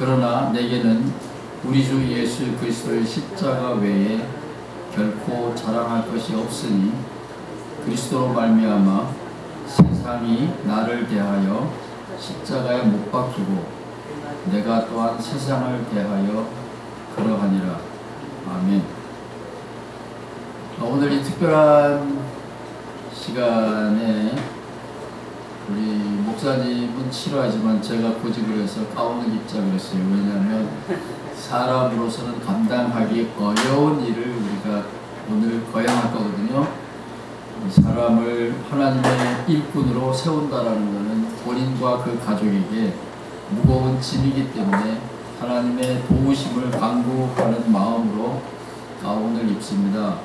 그러나 내게는 우리 주 예수 그리스도의 십자가 외에 결코 자랑할 것이 없으니 그리스도로 말미암아 세상이 나를 대하여 십자가에 못 박히고 내가 또한 세상을 대하여 그러하니라. 아멘. 어, 오늘 이 특별한 시간에 우리 목사님은 싫어하지만 제가 고집을 해서 가운을 입자 그랬어요. 왜냐하면 사람으로서는 감당하기 어려운 일을 우리가 오늘 거행할 거거든요. 이 사람을 하나님의 일꾼으로 세운다라는 것은 본인과 그 가족에게 무거운 짐이기 때문에 하나님의 도우심을 강구하는 마음으로 가운을 입습니다.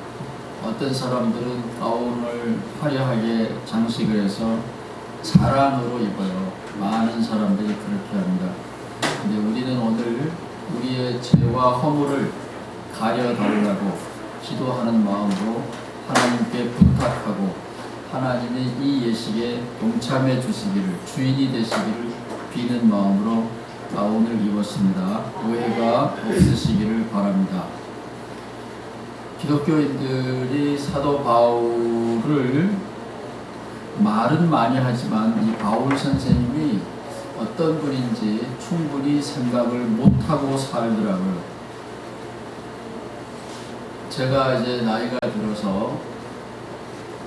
어떤 사람들은 가운을 화려하게 장식을 해서 자랑으로 입어요. 많은 사람들이 그렇게 합니다. 근데 우리는 오늘 우리의 죄와 허물을 가려달라고 기도하는 마음으로 하나님께 부탁하고 하나님의 이 예식에 동참해 주시기를 주인이 되시기를 비는 마음으로 가운을 입었습니다. 오해가 없으시기를 바랍니다. 기독교인들이 사도 바울을 말은 많이 하지만 이 바울 선생님이 어떤 분인지 충분히 생각을 못하고 살더라고요. 제가 이제 나이가 들어서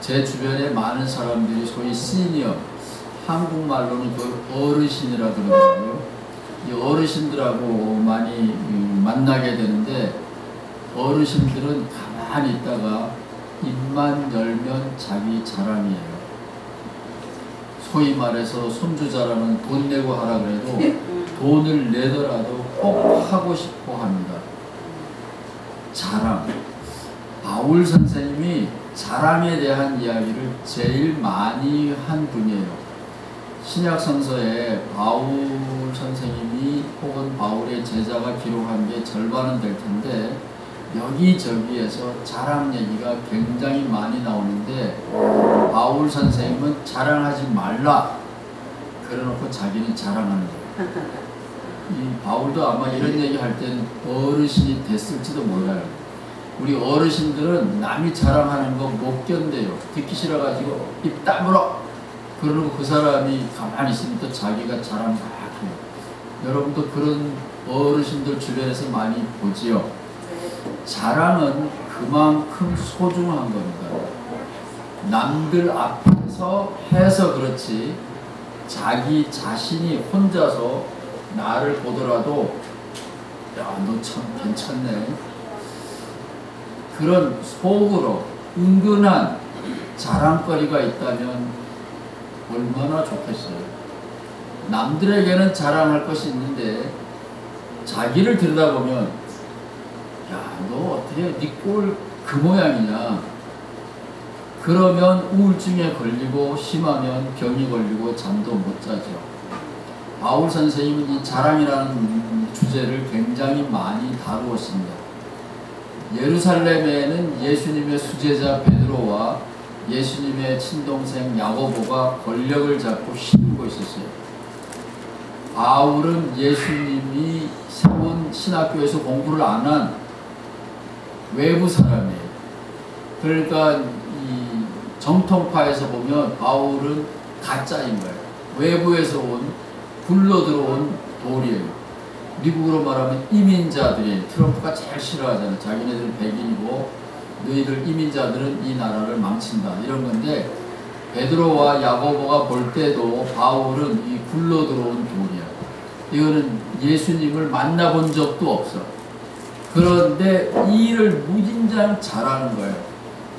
제 주변에 많은 사람들이 소위 시니어, 한국말로는 그 어르신이라 그러거든요. 이 어르신들하고 많이 음, 만나게 되는데 어르신들은 가만히 있다가 입만 열면 자기 자랑이에요. 소위 말해서 손주 자랑은 돈 내고 하라 그래도 돈을 내더라도 꼭 하고 싶어 합니다. 자랑. 바울 선생님이 자랑에 대한 이야기를 제일 많이 한 분이에요. 신약 성서에 바울 선생님이 혹은 바울의 제자가 기록한 게 절반은 될 텐데 여기저기에서 자랑 얘기가 굉장히 많이 나오는데 바울 선생님은 자랑하지 말라 그래놓고 자기는 자랑하는 거예요. 이 바울도 아마 이런 얘기 할 때는 어르신이 됐을지도 몰라요. 우리 어르신들은 남이 자랑하는 거 못 견뎌요. 듣기 싫어가지고 입 다물어. 그러고 그 사람이 가만히 있으면 또 자기가 자랑 막 해요. 여러분도 그런 어르신들 주변에서 많이 보지요. 자랑은 그만큼 소중한 겁니다. 남들 앞에서 해서 그렇지 자기 자신이 혼자서 나를 보더라도 야 너 참 괜찮네 그런 속으로 은근한 자랑거리가 있다면 얼마나 좋겠어요. 남들에게는 자랑할 것이 있는데 자기를 들여다보면 야너 어떻게 네 꼴 그 모양이냐 그러면 우울증에 걸리고 심하면 병이 걸리고 잠도 못 자죠. 바울 선생님은 이 자랑이라는 주제를 굉장히 많이 다루었습니다. 예루살렘에는 예수님의 수제자 베드로와 예수님의 친동생 야고보가 권력을 잡고 휘두르고 있었어요. 바울은 예수님이 세운 신학교에서 공부를 안 한 외부 사람이에요. 그러니까 이 정통파에서 보면 바울은 가짜인 거예요. 외부에서 온 굴러 들어온 돌이에요. 미국으로 말하면 이민자들이 트럼프가 제일 싫어하잖아요. 자기네들은 백인이고 너희들 이민자들은 이 나라를 망친다 이런 건데 베드로와 야고보가 볼 때도 바울은 이 굴러 들어온 돌이야. 이거는 예수님을 만나본 적도 없어. 그런데 이 일을 무진장 잘하는 거예요.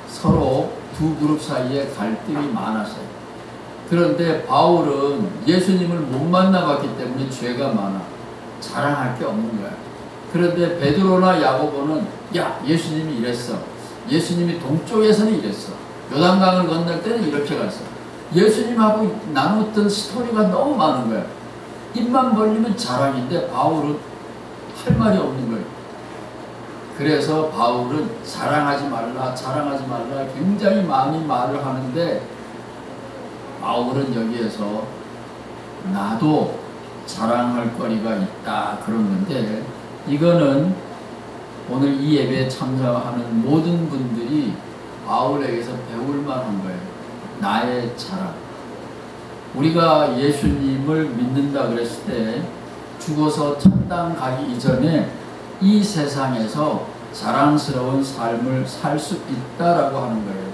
서로 두 그룹 사이에 갈등이 많았어요. 그런데 바울은 예수님을 못 만나봤기 때문에 죄가 많아. 자랑할 게 없는 거야. 그런데 베드로나 야고보는 야 예수님이 이랬어. 예수님이 동쪽에서는 이랬어. 요단강을 건널 때는 이렇게 갔어. 예수님하고 나눴던 스토리가 너무 많은 거야. 입만 벌리면 자랑인데 바울은 할 말이 없는 거예요. 그래서 바울은 자랑하지 말라, 자랑하지 말라 굉장히 많이 말을 하는데 바울은 여기에서 나도 자랑할 거리가 있다 그런 건데 이거는 오늘 이 예배에 참석하는 모든 분들이 바울에게서 배울 만한 거예요. 나의 자랑. 우리가 예수님을 믿는다 그랬을 때 죽어서 천당 가기 이전에 이 세상에서 자랑스러운 삶을 살 수 있다라고 하는 거예요.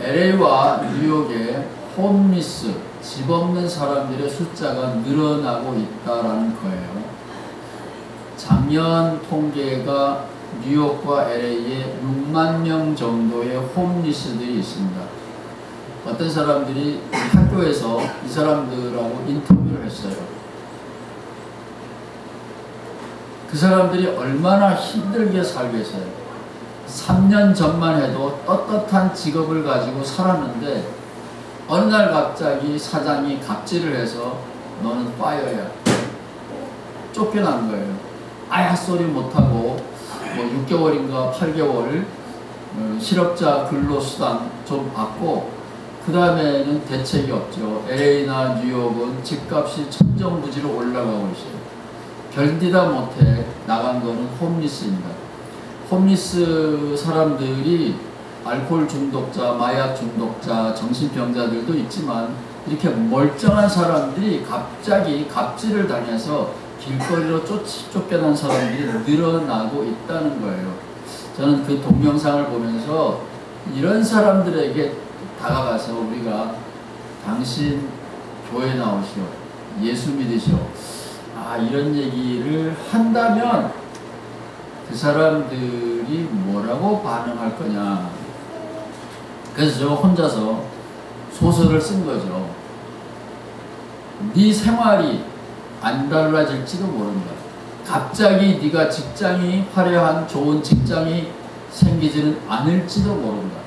LA와 뉴욕의 홈리스, 집 없는 사람들의 숫자가 늘어나고 있다라는 거예요. 작년 통계가 뉴욕과 LA에 6만 명 정도의 홈리스들이 있습니다. 어떤 사람들이 학교에서 이 사람들하고 인터뷰를 했어요. 그 사람들이 얼마나 힘들게 살겠어요. 3년 전만 해도 떳떳한 직업을 가지고 살았는데 어느 날 갑자기 사장이 갑질을 해서 너는 파이어야. 쫓겨난 거예요. 아야 소리 못하고 뭐 6개월인가 8개월 어, 실업자 근로수당 좀 받고 그 다음에는 대책이 없죠. LA나 뉴욕은 집값이 천정부지로 올라가고 있어요. 견디다 못해 나간 거는 홈리스입니다. 홈리스 사람들이 알코올 중독자, 마약 중독자, 정신병자들도 있지만 이렇게 멀쩡한 사람들이 갑자기 갑질을 당해서 길거리로 쫓, 쫓겨난 사람들이 늘어나고 있다는 거예요. 저는 그 동영상을 보면서 이런 사람들에게 다가가서 우리가 당신 교회 나오시오. 예수 믿으시오. 아, 이런 얘기를 한다면 그 사람들이 뭐라고 반응할 거냐. 그래서 저 혼자서 소설을 쓴 거죠. 네 생활이 안 달라질지도 모른다. 갑자기 네가 직장이 화려한 좋은 직장이 생기지는 않을지도 모른다.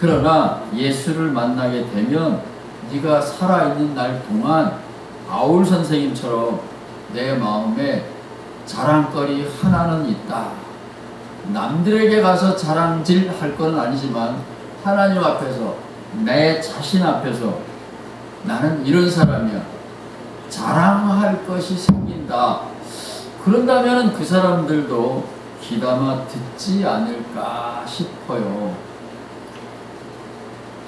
그러나 예수를 만나게 되면 네가 살아있는 날 동안 아울 선생님처럼 내 마음에 자랑거리 하나는 있다. 남들에게 가서 자랑질 할 건 아니지만 하나님 앞에서 내 자신 앞에서 나는 이런 사람이야. 자랑할 것이 생긴다. 그런다면 그 사람들도 귀담아 듣지 않을까 싶어요.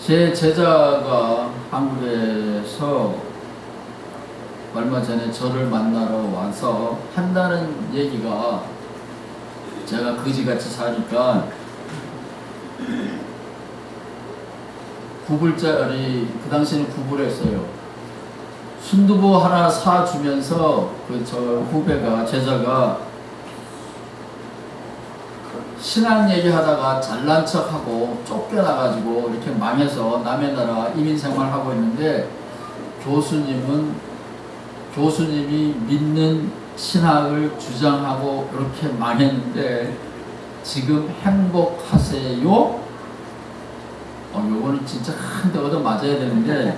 제 제자가 한국에서 얼마 전에 저를 만나러 와서 한다는 얘기가 제가 거지같이 사니까 구불짜리 그 당시에는 구불했어요. 순두부 하나 사주면서 그 저 후배가 제자가 신앙 얘기하다가 잘난 척하고 쫓겨나가지고 이렇게 망해서 남의 나라 이민 생활하고 있는데 교수님은 교수님이 믿는 신학을 주장하고 그렇게 망했는데 지금 행복하세요? 어, 요거는 진짜 한 대 얻어 맞아야 되는데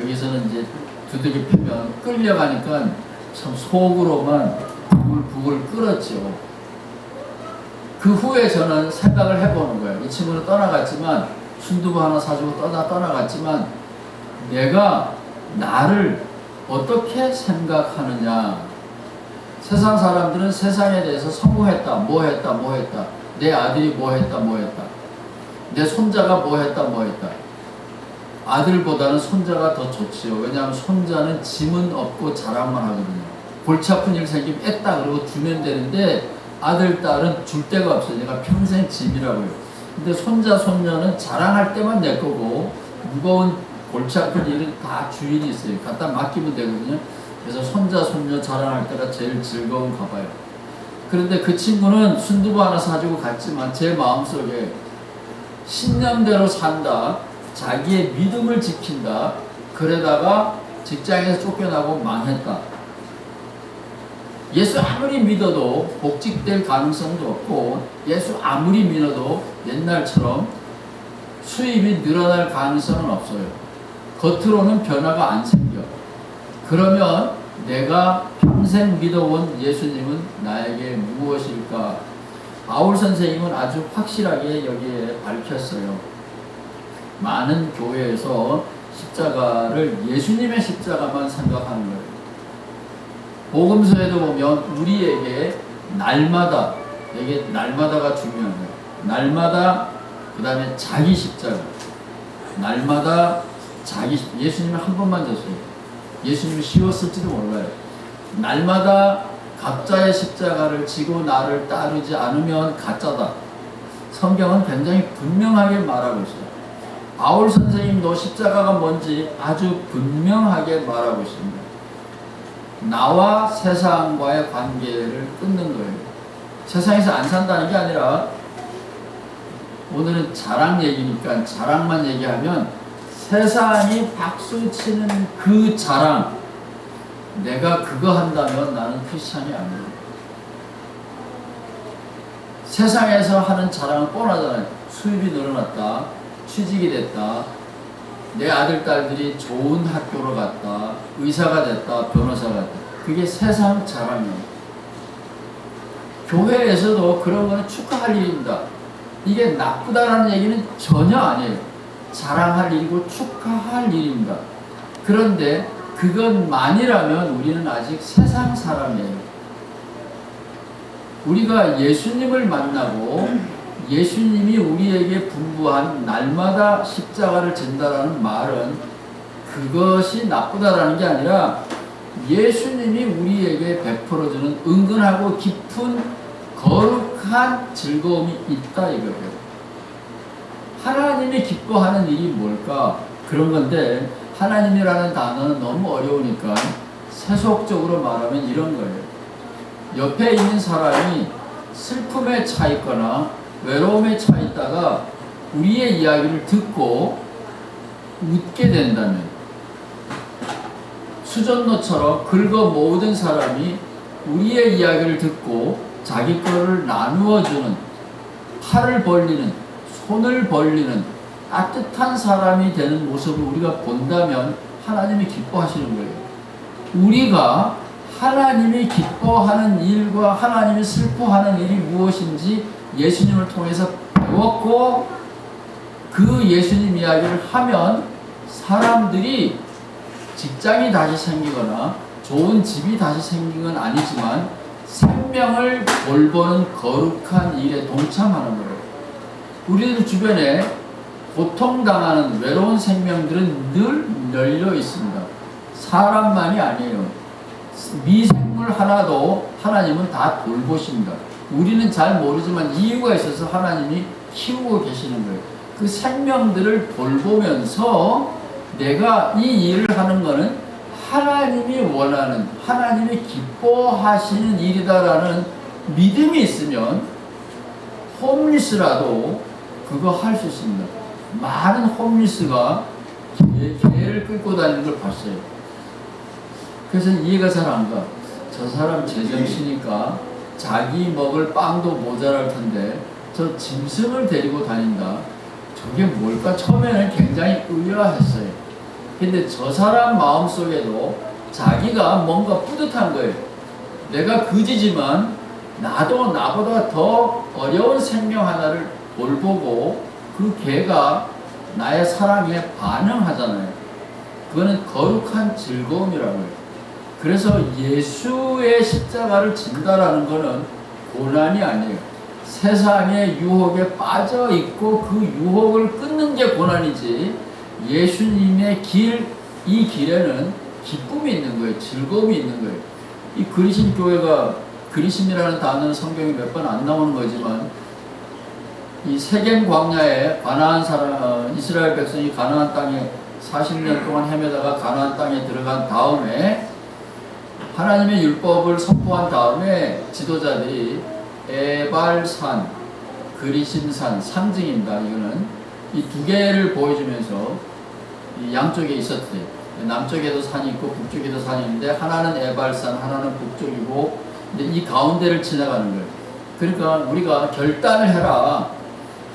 여기서는 이제 두들겨 패면 끌려가니까 참 속으로만 부글부글 끓었죠. 그 후에 저는 생각을 해보는 거예요. 이 친구는 떠나갔지만 순두부 하나 사주고 떠나 떠나갔지만 내가 나를 어떻게 생각하느냐. 세상 사람들은 세상에 대해서 성공했다, 뭐 했다, 뭐 했다. 내 아들이 뭐 했다, 뭐 했다. 내 손자가 뭐 했다, 뭐 했다. 아들보다는 손자가 더 좋지요. 왜냐하면 손자는 짐은 없고 자랑만 하거든요. 골치 아픈 일 생기면 뺐다 그러고 주면 되는데 아들, 딸은 줄 데가 없어요. 내가 평생 짐이라고요. 근데 손자, 손녀는 자랑할 때만 내 거고 무거운 골치 아픈 일은 다 주인이 있어요. 갖다 맡기면 되거든요. 그래서 손자, 손녀 자랑할 때가 제일 즐거운가 봐요. 그런데 그 친구는 순두부 하나 사주고 갔지만 제 마음속에 신념대로 산다. 자기의 믿음을 지킨다. 그러다가 직장에서 쫓겨나고 망했다. 예수 아무리 믿어도 복직될 가능성도 없고 예수 아무리 믿어도 옛날처럼 수입이 늘어날 가능성은 없어요. 겉으로는 변화가 안 생겨. 그러면 내가 평생 믿어온 예수님은 나에게 무엇일까? 바울 선생님은 아주 확실하게 여기에 밝혔어요. 많은 교회에서 십자가를 예수님의 십자가만 생각하는 거예요. 복음서에도 보면 우리에게 날마다 이게 날마다가 중요한 거예요. 날마다 그 다음에 자기 십자가 날마다 자기 십- 예수님은 한 번만 졌어요. 예수님이 쉬웠을지도 몰라요. 날마다 각자의 십자가를 지고 나를 따르지 않으면 가짜다. 성경은 굉장히 분명하게 말하고 있어요. 바울 선생님도 십자가가 뭔지 아주 분명하게 말하고 있습니다. 나와 세상과의 관계를 끊는 거예요. 세상에서 안 산다는 게 아니라 오늘은 자랑 얘기니까 자랑만 얘기하면 세상이 박수 치는 그 자랑 내가 그거 한다면 나는 크리스찬이 아니에요. 세상에서 하는 자랑은 뻔하잖아요. 수입이 늘어났다. 취직이 됐다. 내 아들, 딸들이 좋은 학교로 갔다. 의사가 됐다. 변호사가 됐다. 그게 세상 자랑이에요. 교회에서도 그런 거는 축하할 일입니다. 이게 나쁘다라는 얘기는 전혀 아니에요. 자랑할 일이고 축하할 일입니다. 그런데 그것만이라면 우리는 아직 세상 사람이에요. 우리가 예수님을 만나고 예수님이 우리에게 분부한 날마다 십자가를 진다라는 말은 그것이 나쁘다라는 게 아니라 예수님이 우리에게 베풀어주는 은근하고 깊은 거룩한 즐거움이 있다 이거예요. 하나님이 기뻐하는 일이 뭘까? 그런 건데 하나님이라는 단어는 너무 어려우니까 세속적으로 말하면 이런 거예요. 옆에 있는 사람이 슬픔에 차 있거나 외로움에 차 있다가 우리의 이야기를 듣고 웃게 된다면 수전노처럼 긁어 모으던 사람이 우리의 이야기를 듣고 자기 거를 나누어 주는 팔을 벌리는 손을 벌리는 따뜻한 사람이 되는 모습을 우리가 본다면 하나님이 기뻐하시는 거예요. 우리가 하나님이 기뻐하는 일과 하나님이 슬퍼하는 일이 무엇인지 예수님을 통해서 배웠고 그 예수님 이야기를 하면 사람들이 직장이 다시 생기거나 좋은 집이 다시 생긴 건 아니지만 생명을 돌보는 거룩한 일에 동참하는 거예요. 우리들 주변에 고통당하는 외로운 생명들은 늘 널려 있습니다. 사람만이 아니에요. 미생물 하나도 하나님은 다 돌보십니다. 우리는 잘 모르지만 이유가 있어서 하나님이 키우고 계시는 거예요. 그 생명들을 돌보면서 내가 이 일을 하는 거는 하나님이 원하는, 하나님이 기뻐하시는 일이다라는 믿음이 있으면 홈리스라도 그거 할 수 있습니다. 많은 홈리스가 개, 개를 끌고 다니는 걸 봤어요. 그래서 이해가 잘 안 가. 저 사람 제정신이니까 자기 먹을 빵도 모자랄 텐데 저 짐승을 데리고 다닌다. 저게 뭘까? 처음에는 굉장히 의아했어요. 근데 저 사람 마음속에도 자기가 뭔가 뿌듯한 거예요. 내가 그지지만 나도 나보다 더 어려운 생명 하나를 돌보고 그 개가 나의 사랑에 반응하잖아요. 그거는 거룩한 즐거움이라고요. 그래서 예수의 십자가를 진다라는 것은 고난이 아니에요. 세상의 유혹에 빠져 있고 그 유혹을 끊는 게 고난이지 예수님의 길, 이 길에는 기쁨이 있는 거예요. 즐거움이 있는 거예요. 이 그리심 교회가 그리심이라는 단어는 성경에 몇 번 안 나오는 거지만 이 세겜 광야에 가나안 사람 어, 이스라엘 백성이 가나안 땅에 40년 동안 헤매다가 가나안 땅에 들어간 다음에 하나님의 율법을 선포한 다음에 지도자들이 에발산, 그리심산 상징입니다. 이거는 이 두 개를 보여주면서 이 양쪽에 있었어요. 남쪽에도 산이 있고 북쪽에도 산이 있는데 하나는 에발산, 하나는 북쪽이고 근데 이 가운데를 지나가는 거예요. 그러니까 우리가 결단을 해라.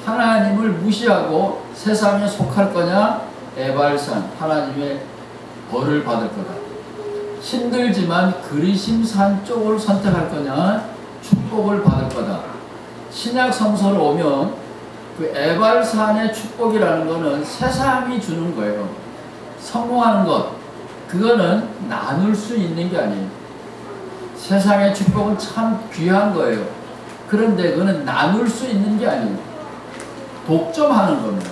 하나님을 무시하고 세상에 속할 거냐? 에발산, 하나님의 벌을 받을 거다. 힘들지만 그리심산 쪽을 선택할 거냐? 축복을 받을 거다. 신약 성서로 오면 그 에발산의 축복이라는 거는 세상이 주는 거예요. 성공하는 것, 그거는 나눌 수 있는 게 아니에요. 세상의 축복은 참 귀한 거예요. 그런데 그거는 나눌 수 있는 게 아니에요. 독점하는 겁니다.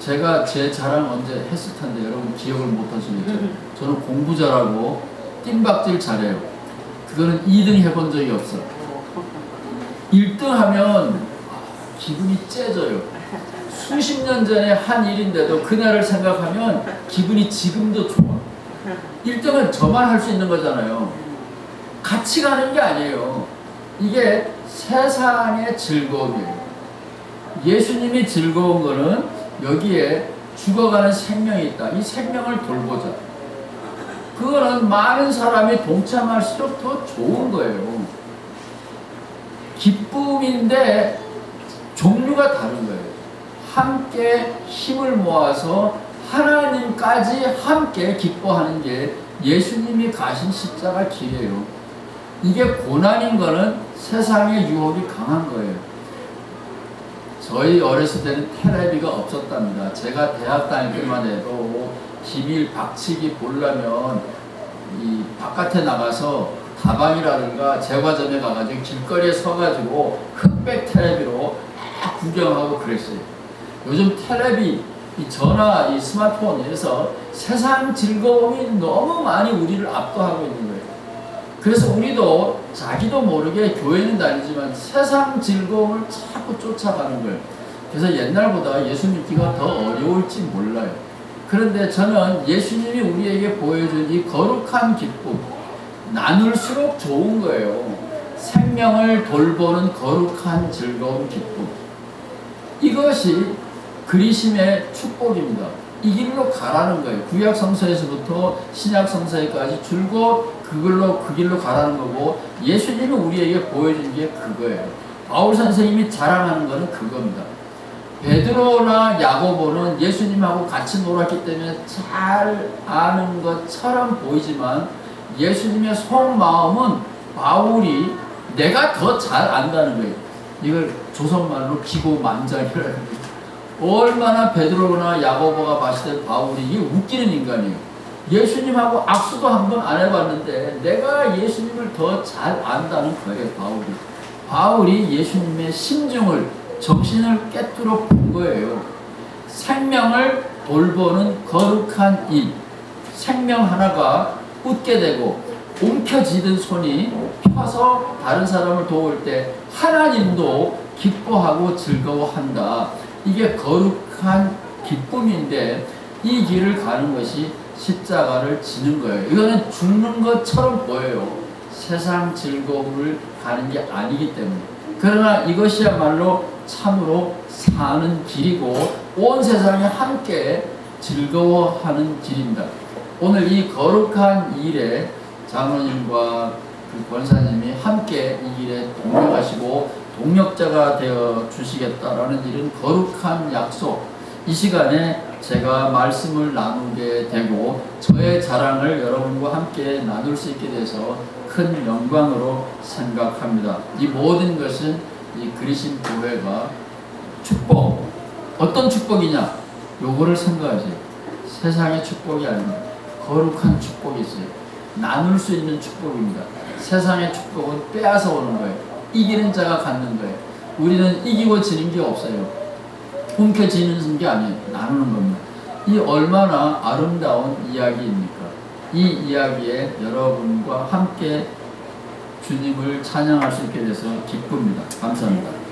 제가 제 자랑 언제 했을 텐데 여러분 기억을 못 하시겠죠? 저는 공부 잘하고 뜀박질 잘해요. 그거는 2등 해본 적이 없어. 1등 하면 기분이 째져요. 수십 년 전에 한 일인데도 그날을 생각하면 기분이 지금도 좋아. 1등은 저만 할 수 있는 거잖아요. 같이 가는 게 아니에요. 이게 세상의 즐거움이에요. 예수님이 즐거운 거는 여기에 죽어가는 생명이 있다. 이 생명을 돌보자. 그거는 많은 사람이 동참할수록 더 좋은 거예요. 기쁨인데 종류가 다른 거예요. 함께 힘을 모아서 하나님까지 함께 기뻐하는 게 예수님이 가신 십자가 길이에요. 이게 고난인 거는 세상의 유혹이 강한 거예요. 저희 어렸을 때는 텔레비가 없었답니다. 제가 대학 다닐 때만 해도 기밀 박치기 보려면 이 바깥에 나가서 다방이라든가 제과점에 가가지고 길거리에 서가지고 흑백 텔레비로 막 구경하고 그랬어요. 요즘 텔레비, 이 전화, 이 스마트폰에서 세상 즐거움이 너무 많이 우리를 압도하고 있는 거예요. 그래서 우리도 자기도 모르게 교회는 다니지만 세상 즐거움을 자꾸 쫓아가는 거예요. 그래서 옛날보다 예수 믿기가 더 어려울지 몰라요. 그런데 저는 예수님이 우리에게 보여준 이 거룩한 기쁨, 나눌수록 좋은 거예요. 생명을 돌보는 거룩한 즐거운 기쁨. 이것이 그리심의 축복입니다. 이 길로 가라는 거예요. 구약 성서에서부터 신약 성서에까지 줄곧 그걸로 그 길로 가라는 거고 예수님이 우리에게 보여준 게 그거예요. 바울 선생님이 자랑하는 거는 그겁니다. 베드로나 야고보는 예수님하고 같이 놀았기 때문에 잘 아는 것처럼 보이지만 예수님의 속마음은 바울이 내가 더 잘 안다는 거예요. 이걸 조선말로 기고만장이라는 거예요. 얼마나 베드로나 야고보가 봤을 때 바울이 이게 웃기는 인간이에요. 예수님하고 악수도 한 번 안 해봤는데 내가 예수님을 더 잘 안다는 거예요, 바울이. 바울이 예수님의 심정을, 정신을 깨뜨려 본 거예요. 생명을 돌보는 거룩한 일. 생명 하나가 웃게 되고 움켜쥐던 손이 펴서 다른 사람을 도울 때 하나님도 기뻐하고 즐거워한다. 이게 거룩한 기쁨인데 이 길을 가는 것이 십자가를 지는 거예요. 이거는 죽는 것처럼 보여요. 세상 즐거움을 가는 게 아니기 때문에. 그러나 이것이야말로 참으로 사는 길이고 온 세상이 함께 즐거워하는 길입니다. 오늘 이 거룩한 일에 장로님과 그 권사님이 함께 이 길에 동력하시고 동력자가 되어 주시겠다라는 일은 거룩한 약속. 이 시간에 제가 말씀을 나누게 되고 저의 자랑을 여러분과 함께 나눌 수 있게 돼서 큰 영광으로 생각합니다. 이 모든 것은 이 그리심 교회가 축복 어떤 축복이냐? 요거를 생각하세요. 세상의 축복이 아닙니다. 거룩한 축복이 있어요. 나눌 수 있는 축복입니다. 세상의 축복은 빼앗아 오는 거예요. 이기는 자가 갖는 거예요. 우리는 이기고 지는 게 없어요. 훔켜지는 게 아니에요. 나누는 겁니다. 이 얼마나 아름다운 이야기입니까? 이 이야기에 여러분과 함께 주님을 찬양할 수 있게 돼서 기쁩니다. 감사합니다.